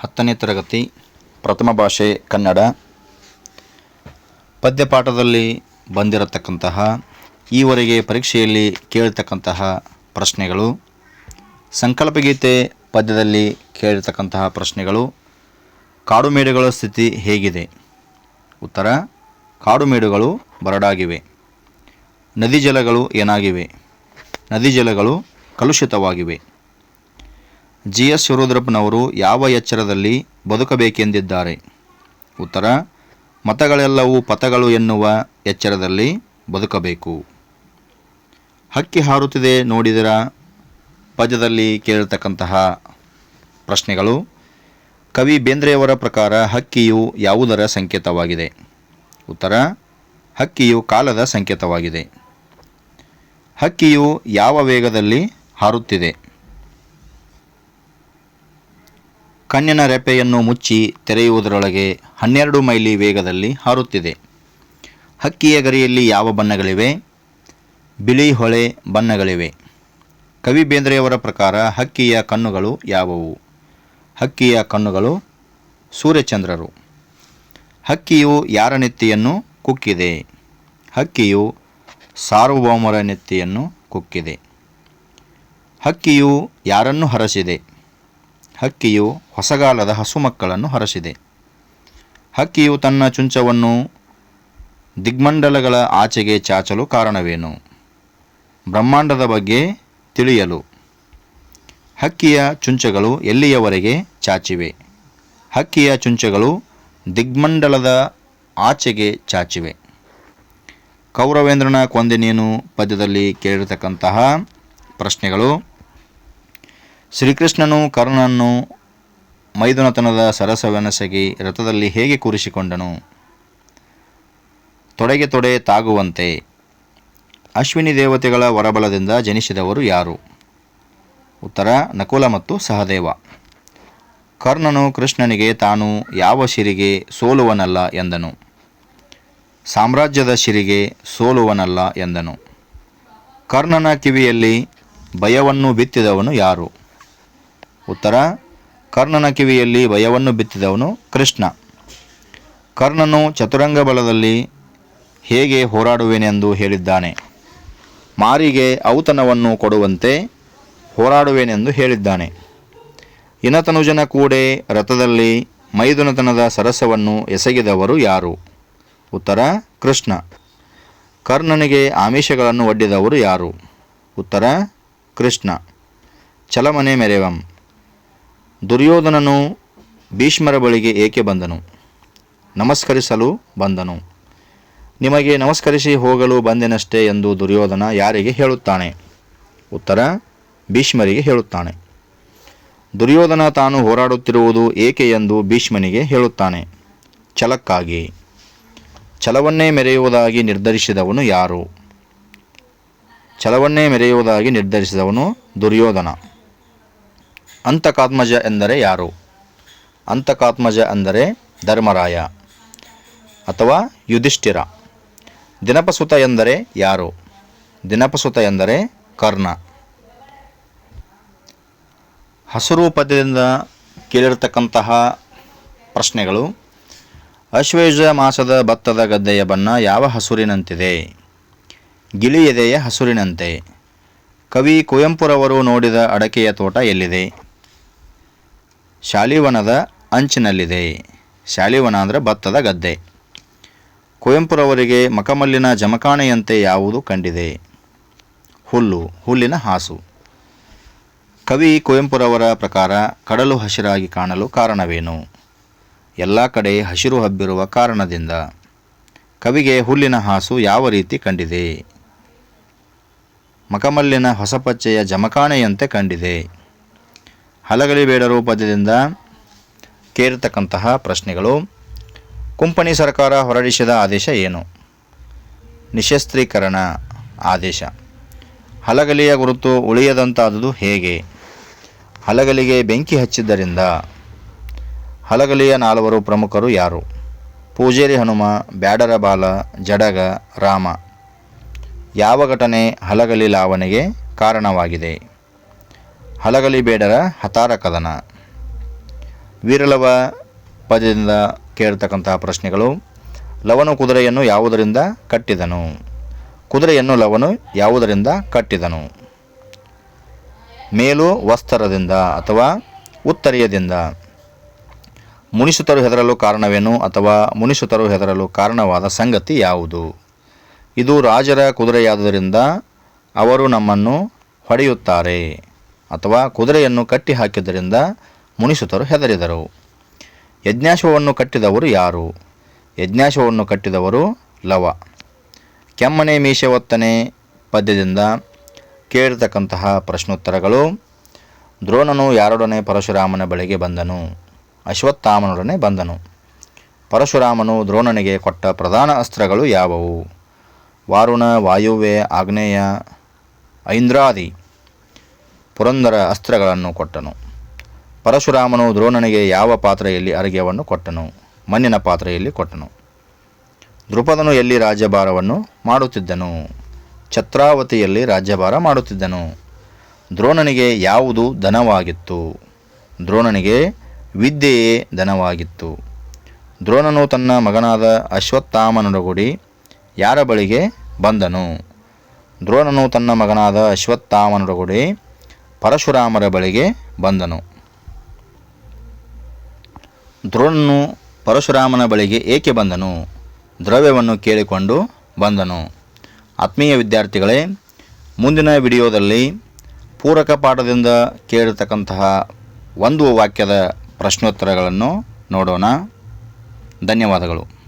ಹತ್ತನೇ ತರಗತಿ, ಪ್ರಥಮ ಭಾಷೆ ಕನ್ನಡ. ಪದ್ಯಪಾಠದಲ್ಲಿ ಬಂದಿರತಕ್ಕಂತಹ, ಈವರೆಗೆ ಪರೀಕ್ಷೆಯಲ್ಲಿ ಕೇಳತಕ್ಕಂತಹ ಪ್ರಶ್ನೆಗಳು, ಸಂಕಲ್ಪಗೀತೆ ಪದ್ಯದಲ್ಲಿ ಕೇಳಿರ್ತಕ್ಕಂತಹ ಪ್ರಶ್ನೆಗಳು, ಕಾಡುಮೇಡುಗಳ ಸ್ಥಿತಿ ಹೇಗಿದೆ? ಉತ್ತರ, ಕಾಡುಮೇಡುಗಳು ಬರಡಾಗಿವೆ. ನದಿ ಜಲಗಳು ಏನಾಗಿವೆ? ನದಿ ಜಲಗಳು ಕಲುಷಿತವಾಗಿವೆ. ಜಿ ಎಸ್ ಶಿವರುದ್ರಪ್ಪನವರು ಯಾವ ಎಚ್ಚರದಲ್ಲಿ ಬದುಕಬೇಕೆಂದಿದ್ದಾರೆ? ಉತ್ತರ, ಮತಗಳೆಲ್ಲವೂ ಪಥಗಳು ಎನ್ನುವ ಎಚ್ಚರದಲ್ಲಿ ಬದುಕಬೇಕು. ಹಕ್ಕಿ ಹಾರುತ್ತಿದೆ ನೋಡಿದರ? ಪದ್ಯದಲ್ಲಿ ಕೇಳಿರ್ತಕ್ಕಂತಹ ಪ್ರಶ್ನೆಗಳು. ಕವಿ ಬೇಂದ್ರೆಯವರ ಪ್ರಕಾರ ಹಕ್ಕಿಯು ಯಾವುದರ ಸಂಕೇತವಾಗಿದೆ? ಉತ್ತರ, ಹಕ್ಕಿಯು ಕಾಲದ ಸಂಕೇತವಾಗಿದೆ. ಹಕ್ಕಿಯು ಯಾವ ವೇಗದಲ್ಲಿ ಹಾರುತ್ತಿದೆ? ಕಣ್ಣಿನ ರೆಪೆಯನ್ನು ಮುಚ್ಚಿ ತೆರೆಯುವುದರೊಳಗೆ ಹನ್ನೆರಡು ಮೈಲಿ ವೇಗದಲ್ಲಿ ಹಾರುತ್ತಿದೆ. ಹಕ್ಕಿಯ ಗರಿಯಲ್ಲಿ ಯಾವ ಬಣ್ಣಗಳಿವೆ? ಬಿಳಿ ಹೊಳೆ ಬಣ್ಣಗಳಿವೆ. ಕವಿ ಬೇಂದ್ರೆಯವರ ಪ್ರಕಾರ ಹಕ್ಕಿಯ ಕಣ್ಣುಗಳು ಯಾವುವು? ಹಕ್ಕಿಯ ಕಣ್ಣುಗಳು ಸೂರ್ಯಚಂದ್ರರು. ಹಕ್ಕಿಯು ಯಾರ ನೆತ್ತಿಯನ್ನು ಕುಕ್ಕಿದೆ? ಹಕ್ಕಿಯು ಸಾರ್ವಭೌಮರ ನೆತ್ತಿಯನ್ನು ಕುಕ್ಕಿದೆ. ಹಕ್ಕಿಯು ಯಾರನ್ನು ಹರಸಿದೆ? ಹಕ್ಕಿಯು ಹೊಸಗಾಲದ ಹಸುಮಕ್ಕಳನ್ನು ಹರಸಿದೆ. ಹಕ್ಕಿಯು ತನ್ನ ಚುಂಚವನ್ನು ದಿಗ್ಮಂಡಲಗಳ ಆಚೆಗೆ ಚಾಚಲು ಕಾರಣವೇನು? ಬ್ರಹ್ಮಾಂಡದ ಬಗ್ಗೆ ತಿಳಿಯಲು. ಹಕ್ಕಿಯ ಚುಂಚಗಳು ಎಲ್ಲಿಯವರೆಗೆ ಚಾಚಿವೆ? ಹಕ್ಕಿಯ ಚುಂಚಗಳು ದಿಗ್ಮಂಡಲದ ಆಚೆಗೆ ಚಾಚಿವೆ. ಕೌರವೇಂದ್ರನ ಕೊಂದೆ ನೀನು ಪದ್ಯದಲ್ಲಿ ಕೇಳಿರತಕ್ಕಂತಹ ಪ್ರಶ್ನೆಗಳು ಶ್ರೀಕೃಷ್ಣನು ಕರ್ಣನನ್ನು ಮೈದುನತನದ ಸರಸವೆನಸಗಿ ರಥದಲ್ಲಿ ಹೇಗೆ ಕೂರಿಸಿಕೊಂಡನು? ತೊಡೆಗೆ ತೊಡೆ ತಾಗುವಂತೆ ಅಶ್ವಿನಿ ದೇವತೆಗಳ ವರಬಲದಿಂದ ಜನಿಸಿದವರು ಯಾರು? ಉತ್ತರ, ನಕುಲ ಮತ್ತು ಸಹದೇವ. ಕರ್ಣನು ಕೃಷ್ಣನಿಗೆ ತಾನು ಯಾವ ಶಿರಿಗೆ ಸೋಲುವನಲ್ಲ ಎಂದನು. ಸಾಮ್ರಾಜ್ಯದ ಶಿರಿಗೆ ಸೋಲುವನಲ್ಲ ಎಂದನು. ಕರ್ಣನ ಕಿವಿಯಲ್ಲಿ ಭಯವನ್ನು ಬಿತ್ತಿದವನು ಯಾರು? ಉತ್ತರ, ಕರ್ಣನ ಕಿವಿಯಲ್ಲಿ ಭಯವನ್ನು ಬಿತ್ತಿದವನು ಕೃಷ್ಣ. ಕರ್ಣನು ಚತುರಂಗ ಬಲದಲ್ಲಿ ಹೇಗೆ ಹೋರಾಡುವೆನೆಂದು ಹೇಳಿದ್ದಾನೆ. ಮಾರಿಗೆ ಔತಣವನ್ನು ಕೊಡುವಂತೆ ಹೋರಾಡುವೆನೆಂದು ಹೇಳಿದ್ದಾನೆ. ಇನತನುಜನ ಕೂಡೆ ರಥದಲ್ಲಿ ಮೈದುನತನದ ಸರಸವನ್ನು ಎಸಗಿದವರು ಯಾರು? ಉತ್ತರ, ಕೃಷ್ಣ. ಕರ್ಣನಿಗೆ ಆಮಿಷಗಳನ್ನು ಒಡ್ಡಿದವರು ಯಾರು? ಉತ್ತರ, ಕೃಷ್ಣ. ಚಲಮನೆ ಮೆರೆವಂ. ದುರ್ಯೋಧನನು ಭೀಷ್ಮರ ಬಳಿಗೆ ಏಕೆ ಬಂದನು? ನಮಸ್ಕರಿಸಲು ಬಂದನು. ನಿಮಗೆ ನಮಸ್ಕರಿಸಿ ಹೋಗಲು ಬಂದೆನಷ್ಟೇ ಎಂದು ದುರ್ಯೋಧನ ಯಾರಿಗೆ ಹೇಳುತ್ತಾನೆ? ಉತ್ತರ, ಭೀಷ್ಮರಿಗೆ ಹೇಳುತ್ತಾನೆ. ದುರ್ಯೋಧನ ತಾನು ಹೋರಾಡುತ್ತಿರುವುದು ಏಕೆ ಎಂದು ಭೀಷ್ಮನಿಗೆ ಹೇಳುತ್ತಾನೆ. ಛಲಕ್ಕಾಗಿ. ಛಲವನ್ನೇ ಮೆರೆಯುವುದಾಗಿ ನಿರ್ಧರಿಸಿದವನು ಯಾರು? ಛಲವನ್ನೇ ಮೆರೆಯುವುದಾಗಿ ನಿರ್ಧರಿಸಿದವನು ದುರ್ಯೋಧನ. ಅಂತಕಾತ್ಮಜ ಎಂದರೆ ಯಾರು? ಅಂತಕಾತ್ಮಜ ಅಂದರೆ ಧರ್ಮರಾಯ ಅಥವಾ ಯುಧಿಷ್ಠಿರ. ದಿನಪಸುತ ಎಂದರೆ ಯಾರು? ದಿನಪಸುತ ಎಂದರೆ ಕರ್ಣ. ಹಸಿರು ಪದ್ಯದಿಂದ ಕೇಳಿರತಕ್ಕಂತಹ ಪ್ರಶ್ನೆಗಳು, ಅಶ್ವೇಜ ಮಾಸದ ಭತ್ತದ ಗದ್ದೆಯ ಬಣ್ಣ ಯಾವ ಹಸುರಿನಂತಿದೆ? ಗಿಳಿ ಎದೆಯ ಹಸುರಿನಂತೆ. ಕವಿ ಕುವೆಂಪುರವರು ನೋಡಿದ ಅಡಕೆಯ ತೋಟ ಎಲ್ಲಿದೆ? ಶಾಲಿವನದ ಅಂಚಿನಲ್ಲಿದೆ. ಶಾಲಿವನ ಅಂದರೆ ಭತ್ತದ ಗದ್ದೆ. ಕುವೆಂಪುರವರಿಗೆ ಮಕಮಲ್ಲಿನ ಜಮಖಾಣೆಯಂತೆ ಯಾವುದು ಕಂಡಿದೆ? ಹುಲ್ಲು, ಹುಲ್ಲಿನ ಹಾಸು. ಕವಿ ಕುವೆಂಪುರವರ ಪ್ರಕಾರ ಕಡಲು ಹಸಿರಾಗಿ ಕಾಣಲು ಕಾರಣವೇನು? ಎಲ್ಲ ಕಡೆ ಹಸಿರು ಹಬ್ಬಿರುವ ಕಾರಣದಿಂದ. ಕವಿಗೆ ಹುಲ್ಲಿನ ಹಾಸು ಯಾವ ರೀತಿ ಕಂಡಿದೆ? ಮಕಮಲ್ಲಿನ ಹೊಸಪಚ್ಚೆಯ ಜಮಖಾಣೆಯಂತೆ ಕಂಡಿದೆ. ಹಲಗಲಿ ಬೇಡರು ಪದ್ಯದಿಂದ ಕೇರತಕ್ಕಂತಹ ಪ್ರಶ್ನೆಗಳು. ಕುಂಪಣಿ ಸರ್ಕಾರ ಹೊರಡಿಸಿದ ಆದೇಶ ಏನು? ನಿಶಸ್ತ್ರೀಕರಣ ಆದೇಶ. ಹಲಗಲಿಯ ಗುರುತು ಉಳಿಯದಂತಾದುದು ಹೇಗೆ? ಹಲಗಲಿಗೆ ಬೆಂಕಿ ಹಚ್ಚಿದ್ದರಿಂದ ಹಲಗಲಿಯ ನಾಲ್ವರು ಪ್ರಮುಖರು ಯಾರು? ಪೂಜೇರಿ ಹನುಮ, ಬ್ಯಾಡರ ಬಾಲ, ಜಡಗ, ರಾಮ. ಯಾವ ಘಟನೆ ಹಲಗಲಿ ಲಾವಣೆಗೆ ಕಾರಣವಾಗಿದೆ? ಹಲಗಲಿ ಬೇಡರ ಹತಾರ ಕದನ. ವೀರಲವ ಪದದಿಂದ ಕೇಳ್ತಕ್ಕಂತಹ ಪ್ರಶ್ನೆಗಳು, ಲವನು ಕುದುರೆಯನ್ನು ಯಾವುದರಿಂದ ಕಟ್ಟಿದನು? ಕುದುರೆಯನ್ನು ಲವನು ಯಾವುದರಿಂದ ಕಟ್ಟಿದನು? ಮೇಲು ವಸ್ತ್ರದಿಂದ ಅಥವಾ ಉತ್ತರಿಯದಿಂದ? ಮುನಿಸುತರು ಹೆದರಲು ಕಾರಣವೇನು ಅಥವಾ ಮುನಿಸುತರು ಹೆದರಲು ಕಾರಣವಾದ ಸಂಗತಿ ಯಾವುದು? ಇದು ರಾಜರ ಕುದುರೆಯಾದುದರಿಂದ ಅವರು ನಮ್ಮನ್ನು ಹೊಡೆಯುತ್ತಾರೆ. ಅಥವಾ ಕುದುರೆಯನ್ನು ಕಟ್ಟಿ ಹಾಕಿದ್ದರಿಂದ ಮುನಿಸುತರು ಹೆದರಿದರು. ಯಜ್ಞಾಶ್ವವನ್ನು ಕಟ್ಟಿದವರು ಯಾರು? ಯಜ್ಞಾಶ್ವವನ್ನು ಕಟ್ಟಿದವರು ಲವ. ಕೆಮ್ಮನೆ ಮೀಸೆ ಒತ್ತನೆ ಪದ್ಯದಿಂದ ಕೇಳಿರ್ತಕ್ಕಂತಹ ಪ್ರಶ್ನೋತ್ತರಗಳು. ದ್ರೋಣನು ಯಾರೊಡನೆ ಪರಶುರಾಮನ ಬಳಿಗೆ ಬಂದನು? ಅಶ್ವತ್ಥಾಮನೊಡನೆ ಬಂದನು. ಪರಶುರಾಮನು ದ್ರೋಣನಿಗೆ ಕೊಟ್ಟ ಪ್ರಧಾನ ಅಸ್ತ್ರಗಳು ಯಾವುವು? ವಾರುಣ ವಾಯುವೆ ಆಗ್ನೇಯ, ಐಂದ್ರಾದಿ. ಪುರಂದರ ಅಸ್ತ್ರಗಳನ್ನು ಕೊಟ್ಟನು. ಪರಶುರಾಮನು ದ್ರೋಣನಿಗೆ ಯಾವ ಪಾತ್ರೆಯಲ್ಲಿ ಅರ್ಘ್ಯವನ್ನು ಕೊಟ್ಟನು? ಮಣ್ಣಿನ ಪಾತ್ರೆಯಲ್ಲಿ ಕೊಟ್ಟನು. ದೃಪದನು ಎಲ್ಲಿ ರಾಜ್ಯಭಾರವನ್ನು ಮಾಡುತ್ತಿದ್ದನು? ಛತ್ರಾವತಿಯಲ್ಲಿ ರಾಜ್ಯಭಾರ ಮಾಡುತ್ತಿದ್ದನು. ದ್ರೋಣನಿಗೆ ಯಾವುದು ಧನವಾಗಿತ್ತು? ದ್ರೋಣನಿಗೆ ವಿದ್ಯೆಯೇ ಧನವಾಗಿತ್ತು. ದ್ರೋಣನು ತನ್ನ ಮಗನಾದ ಅಶ್ವತ್ಥಾಮನೊಡಗೂಡಿ ಯಾರ ಬಳಿಗೆ ಬಂದನು? ದ್ರೋಣನು ತನ್ನ ಮಗನಾದ ಅಶ್ವತ್ಥಾಮನೊಡಗೂಡಿ ಪರಶುರಾಮರ ಬಳಿಗೆ ಬಂದನು. ದ್ರೋಣನು ಪರಶುರಾಮನ ಬಳಿಗೆ ಏಕೆ ಬಂದನು? ದ್ರವ್ಯವನ್ನು ಕೇಳಿಕೊಂಡು ಬಂದನು. ಆತ್ಮೀಯ ವಿದ್ಯಾರ್ಥಿಗಳೇ, ಮುಂದಿನ ವಿಡಿಯೋದಲ್ಲಿ ಪೂರಕ ಪಾಠದಿಂದ ಕೇಳಿರ್ತಕ್ಕಂತಹ ಒಂದು ವಾಕ್ಯದ ಪ್ರಶ್ನೋತ್ತರಗಳನ್ನು ನೋಡೋಣ. ಧನ್ಯವಾದಗಳು.